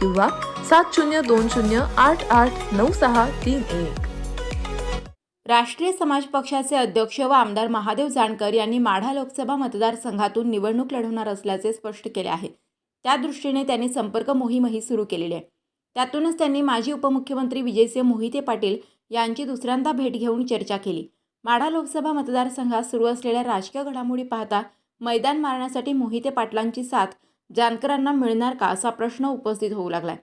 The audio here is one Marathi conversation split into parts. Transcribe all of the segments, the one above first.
किंवा सात शून्य दोन शून्य आठ आठ नऊ सहा तीन एक. राष्ट्रीय समाज पक्षाचे अध्यक्ष व आमदार महादेव जानकर यांनी माढा लोकसभा मतदारसंघातून निवडणूक लढवणार असल्याचे स्पष्ट केले आहे. त्या दृष्टीने त्यांनी संपर्क मोहीमही सुरू केलेली आहे. त्यातूनच त्यांनी माजी उपमुख्यमंत्री विजयसिंह मोहिते पाटील यांची दुसऱ्यांदा भेट घेऊन चर्चा केली. माढा लोकसभा मतदारसंघात सुरू असलेल्या राजकीय घडामोडी पाहता मैदान मारण्यासाठी मोहिते पाटलांची साथ जानकरांना मिळणार का असा प्रश्न उपस्थित होऊ लागलाय.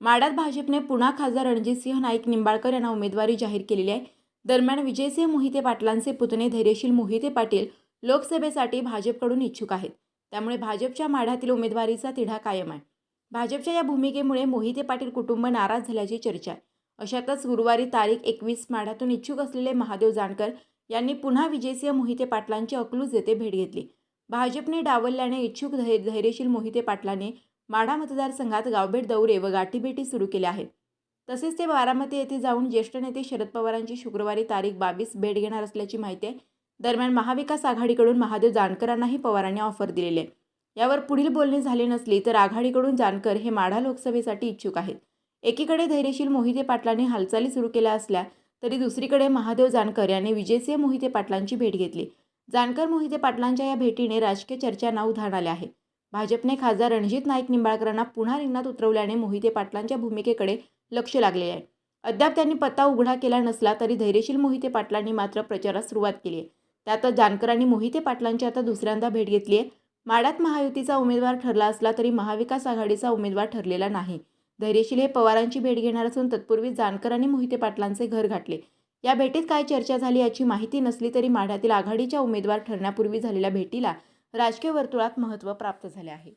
माढ्यात भाजपने पुन्हा खासदार रणजितसिंह नाईक निंबाळकर यांना उमेदवारी जाहीर केलेली आहे. दरम्यान विजयसिंह मोहिते पाटलांचे पुतणे धैर्यशील मोहिते पाटील लोकसभेसाठी भाजपकडून इच्छुक आहेत. त्यामुळे भाजपच्या माढ्यातील उमेदवारीचा तिढा कायम आहे. भाजपच्या या भूमिकेमुळे मोहिते पाटील कुटुंब नाराज झाल्याची चर्चा आहे. अशातच गुरुवारी तारीख एकवीस माढ्यातून इच्छुक असलेले महादेव जानकर यांनी पुन्हा विजयसिंह मोहिते पाटलांची अकलूज येथे भेट घेतली. भाजपने डावलल्याने इच्छुक धै धैर्यशील मोहिते पाटलाने माढा मतदारसंघात गावभेट दौरे व गाठीभेटी सुरू केल्या आहेत. तसेच ते बारामती येथे जाऊन ज्येष्ठ नेते शरद पवारांची शुक्रवारी तारीख बावीस भेट घेणार असल्याची माहिती आहे दरम्यान महाविकास आघाडीकडून महादेव जानकरांनाही पवारांनी ऑफर दिलेली. आहे यावर पुढील बोलणी झाली नसली तर आघाडीकडून जानकर हे माढा लोकसभेसाठी इच्छुक आहेत. एकीकडे धैर्यशील मोहिते पाटलांनी हालचाली सुरू केल्या असल्या तरी दुसरीकडे महादेव जानकर यांनी विजयसिंह मोहिते पाटलांची भेट घेतली. जानकर मोहिते पाटलांच्या या भेटीने राजकीय चर्चांना उधाण आले आहे. भाजपने खासदार रणजित नाईक निंबाळकरांना पुन्हा रिंगणात उतरवल्याने मोहिते पाटलांच्या भूमिकेकडे लक्ष लागले आहे. अद्याप त्यांनी पत्ता उघडा केला नसला तरी धैर्यशील मोहिते पाटलांनी मात्र प्रचारास सुरुवात केली आहे. त्यातच जानकरांनी मोहिते पाटलांची आता दुसऱ्यांदा भेट घेतली आहे. माड्यात महायुतीचा उमेदवार ठरला असला तरी महाविकास आघाडीचा उमेदवार ठरलेला नाही. धैर्यशील हे पवारांची भेट घेणार असून तत्पूर्वी जानकरांनी मोहिते पाटलांचे घर गाठले. या भेटीत काय चर्चा झाली याची माहिती नसली तरी माढ्यातील आघाडीच्या उमेदवार ठरण्यापूर्वी झालेल्या भेटीला राजकीय वर्तुळात महत्त्व प्राप्त झाले आहे.